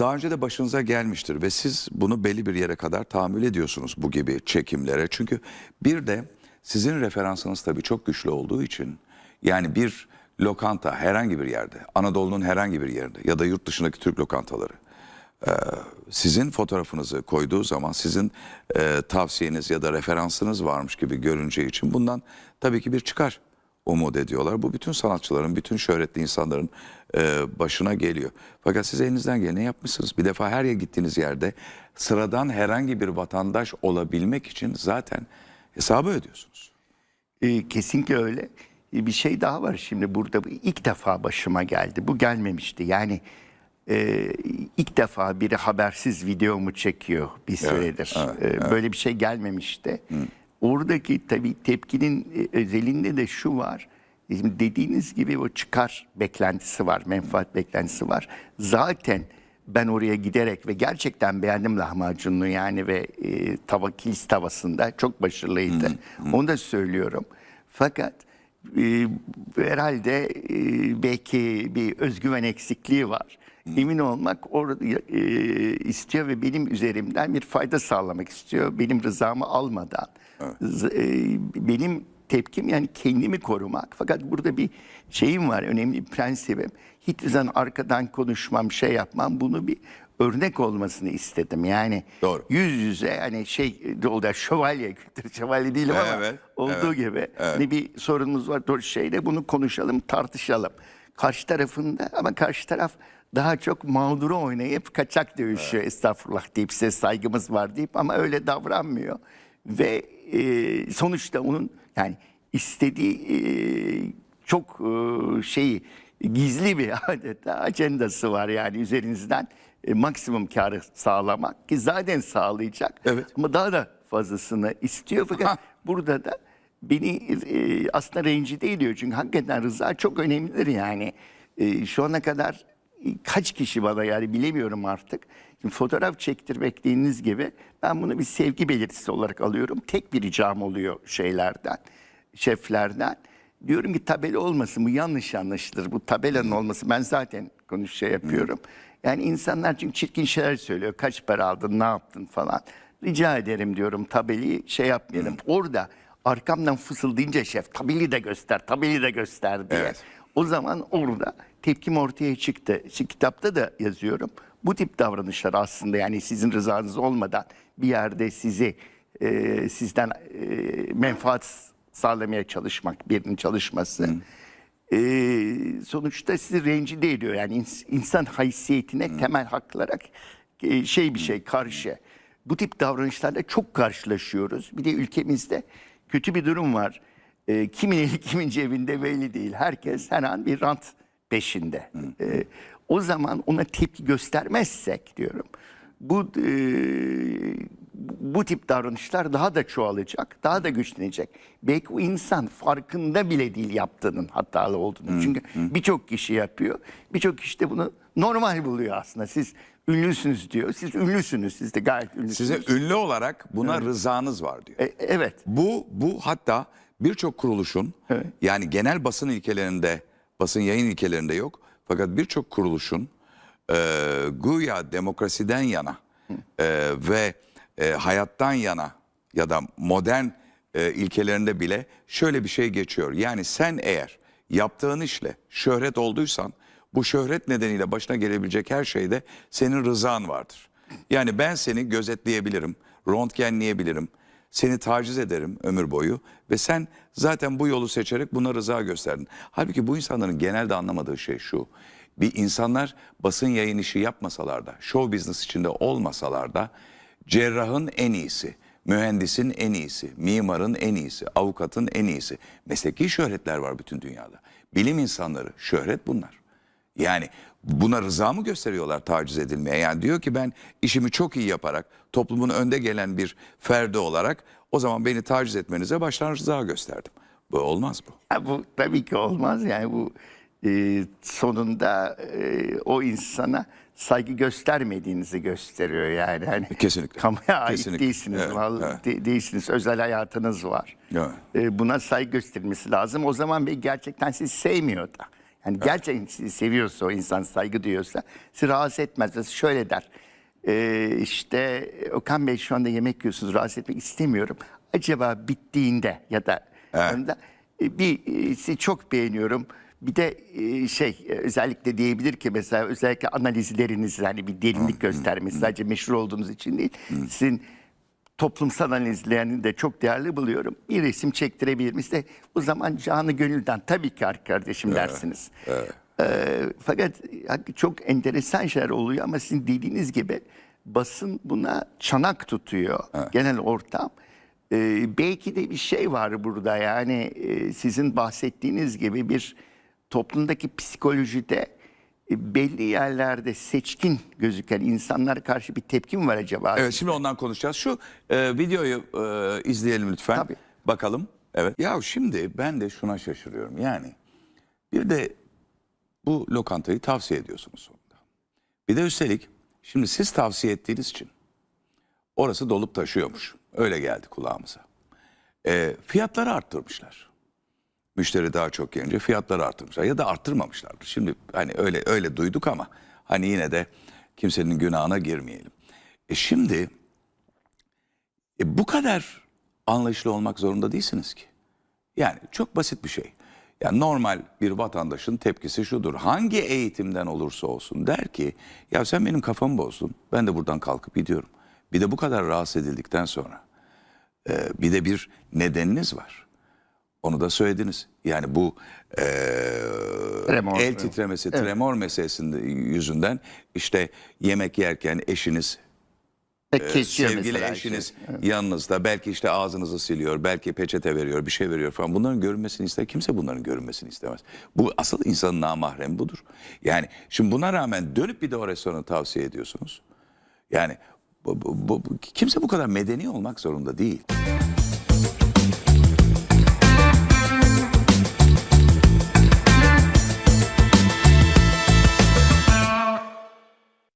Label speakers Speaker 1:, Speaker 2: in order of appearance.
Speaker 1: Daha önce de başınıza gelmiştir ve siz bunu belli bir yere kadar tahammül ediyorsunuz bu gibi çekimlere. Çünkü bir de sizin referansınız tabii çok güçlü olduğu için yani bir lokanta herhangi bir yerde, Anadolu'nun herhangi bir yerinde ya da yurt dışındaki Türk lokantaları sizin fotoğrafınızı koyduğu zaman sizin tavsiyeniz ya da referansınız varmış gibi görüneceği için bundan tabii ki bir çıkar umut ediyorlar. Bu bütün sanatçıların, bütün şöhretli insanların e, başına geliyor. Fakat siz elinizden geleni yapmışsınız. Bir defa her yer gittiğiniz yerde sıradan herhangi bir vatandaş olabilmek için zaten hesabı ödüyorsunuz.
Speaker 2: Ee, kesinlikle öyle. Ee, bir şey daha var şimdi burada. Bu ilk defa başıma geldi. Bu gelmemişti. Yani e, ilk defa biri habersiz videomu çekiyor bir süredir. Ee, Böyle bir şey gelmemişti. Oradaki tabii tepkinin e, özelinde de şu var. Şimdi dediğiniz gibi o çıkar beklentisi var, menfaat beklentisi var. Zaten ben oraya giderek ve gerçekten beğendim lahmacununu yani ve e, tava kilis tavasında çok başarılıydı. Onu da söylüyorum. Fakat e, herhalde e, belki bir özgüven eksikliği var. Emin olmak orada e, istiyor ve benim üzerimden bir fayda sağlamak istiyor. Benim rızamı almadan. Z- e, benim tepkim yani kendimi korumak. Fakat burada bir şeyim var, önemli bir prensibim. Hiçbir zaman arkadan konuşmam, şey yapmam. Bunu bir örnek olmasını istedim. Yani
Speaker 1: Doğru.
Speaker 2: yüz yüze hani şey oldu şövalye, kültür şövalye değilim ama
Speaker 1: Evet,
Speaker 2: olduğu
Speaker 1: evet,
Speaker 2: gibi. Hani bir sorunumuz var, doğru şeyde bunu konuşalım, tartışalım. Karşı tarafında ama karşı taraf daha çok mağduru oynayıp kaçak dövüşüyor estağfurullah deyip size saygımız var deyip ama öyle davranmıyor. Ve e, sonuçta onun yani istediği e, çok e, şeyi gizli bir adeta ajandası var yani üzerinizden e, maksimum karı sağlamak ki zaten sağlayacak.
Speaker 1: Evet.
Speaker 2: Ama daha da fazlasını istiyor fakat burada da beni e, aslında rencide ediyor. Çünkü hakikaten rıza çok önemlidir yani. E, şu ana kadar e, kaç kişi bana yani bilemiyorum artık. Şimdi fotoğraf çektirmek dediğiniz gibi ben bunu bir sevgi belirtisi olarak alıyorum. Tek bir ricam oluyor şeylerden, şeflerden. Diyorum ki tabela olmasın bu yanlış anlaşılır. Bu tabelanın olması ben zaten konuş şey yapıyorum. Yani insanlar çünkü çirkin şeyler söylüyor. Kaç para aldın, ne yaptın falan. Rica ederim diyorum tabelayı şey yapmayalım. Orada arkamdan fısıldayınca şef tabeli de göster, tabeli de göster diye.
Speaker 1: Evet.
Speaker 2: O zaman orada tepkim ortaya çıktı. Şimdi kitapta da yazıyorum. Bu tip davranışlar aslında yani sizin rızanız olmadan bir yerde sizi e, sizden e, menfaat sağlamaya çalışmak, birinin çalışması. e, sonuçta sizi rencide ediyor. Yani ins- insan haysiyetine temel haklara e, şey bir şey karşı. Bu tip davranışlarla çok karşılaşıyoruz. Bir de ülkemizde kötü bir durum var. E, kimin eli kimin cebinde belli değil. Herkes her an bir rant peşinde. E, o zaman ona tepki göstermezsek diyorum. Bu e, bu tip davranışlar daha da çoğalacak, daha da güçlenecek. Belki o insan farkında bile değil yaptığının hatalı olduğunu. Çünkü birçok kişi yapıyor. Birçok kişi de bunu normal buluyor aslında. Siz ünlüsünüz diyor. Siz ünlüsünüz. Siz de gayet ünlüsünüz.
Speaker 1: Size ünlü olarak buna rızanız var diyor.
Speaker 2: E, evet.
Speaker 1: Bu bu hatta birçok kuruluşun yani genel basın ilkelerinde, basın yayın ilkelerinde yok. Fakat birçok kuruluşun e, güya demokrasiden yana e, ve e, hayattan yana ya da modern e, ilkelerinde bile şöyle bir şey geçiyor. Yani sen eğer yaptığın işle şöhret olduysan bu şöhret nedeniyle başına gelebilecek her şeyde senin rızan vardır. Yani ben seni gözetleyebilirim, röntgenleyebilirim, seni taciz ederim ömür boyu ve sen zaten bu yolu seçerek buna rıza gösterdin. Halbuki bu insanların genelde anlamadığı şey şu. Bir insanlar basın yayın işi yapmasalar da, show business içinde olmasalar da cerrahın en iyisi, mühendisin en iyisi, mimarın en iyisi, avukatın en iyisi. Mesleki şöhretler var bütün dünyada. Bilim insanları, şöhret bunlar. Yani buna rıza mı gösteriyorlar taciz edilmeye? Yani diyor ki ben işimi çok iyi yaparak toplumun önde gelen bir ferdi olarak o zaman beni taciz etmenize baştan rıza gösterdim. Bu olmaz bu.
Speaker 2: Ha, bu tabii ki olmaz yani bu e, sonunda e, o insana saygı göstermediğinizi gösteriyor yani. Hani
Speaker 1: Kesinlikle.
Speaker 2: Kamuya ait
Speaker 1: Kesinlikle.
Speaker 2: değilsiniz,
Speaker 1: Evet,
Speaker 2: vallahi
Speaker 1: evet.
Speaker 2: de- değilsiniz. Özel hayatınız var.
Speaker 1: Evet.
Speaker 2: E, buna saygı gösterilmesi lazım. O zaman bir gerçekten sizi sevmiyor da. Yani gerçekten sizi seviyorsa o insan saygı duyuyorsa sizi rahatsız etmez. Şöyle der. Ee, işte Okan Bey şu anda yemek yiyorsunuz rahatsız etmek istemiyorum. Acaba bittiğinde ya da sonunda, e, bir e, sizi çok beğeniyorum. Bir de e, şey e, özellikle diyebilir ki mesela özellikle analizleriniz hani bir derinlik göstermesi sadece meşhur olduğunuz için değil. Sizin toplumsal analizlerini de çok değerli buluyorum. Bir resim çektirebilir miyiz de o zaman canı gönülden tabii ki kardeşim dersiniz. Ee, fakat çok enteresan şeyler oluyor ama sizin dediğiniz gibi basın buna çanak tutuyor genel ortam. Ee, belki de bir şey var burada yani e, sizin bahsettiğiniz gibi bir toplumdaki psikolojide belli yerlerde seçkin gözüken insanlara karşı bir tepki mi var acaba?
Speaker 1: Evet şimdi ondan konuşacağız. Şu e, videoyu e, izleyelim lütfen.
Speaker 2: Tabii.
Speaker 1: Bakalım. Evet. Ya şimdi ben de şuna şaşırıyorum. Yani bir de bu lokantayı tavsiye ediyorsunuz sonunda. Bir de üstelik şimdi siz tavsiye ettiğiniz için orası dolup taşıyormuş. Öyle geldi kulağımıza. E, fiyatları arttırmışlar. Müşteri daha çok gelince fiyatları arttırmışlar ya da arttırmamışlardır. Şimdi hani öyle öyle duyduk ama hani yine de kimsenin günahına girmeyelim. E şimdi e bu kadar anlayışlı olmak zorunda değilsiniz ki. Yani çok basit bir şey. Yani normal bir vatandaşın tepkisi şudur. Hangi eğitimden olursa olsun der ki ya sen benim kafamı bozdun. Ben de buradan kalkıp gidiyorum. Bir de bu kadar rahatsız edildikten sonra e, bir de bir nedeniniz var. Onu da söylediniz. Yani bu e,
Speaker 2: Tremor,
Speaker 1: el
Speaker 2: evet.
Speaker 1: titremesi, tremor meselesinde yüzünden işte yemek yerken eşiniz
Speaker 2: kesiyor
Speaker 1: sevgili eşiniz
Speaker 2: şey.
Speaker 1: yanınızda belki işte ağzınızı siliyor, belki peçete veriyor, bir şey veriyor falan. Bunların görünmesini ister. Kimse bunların görünmesini istemez. Bu asıl insanın namahremi budur. Yani şimdi buna rağmen dönüp bir de o restoranı tavsiye ediyorsunuz. Yani bu, bu- bu- kimse bu kadar medeni olmak zorunda değil.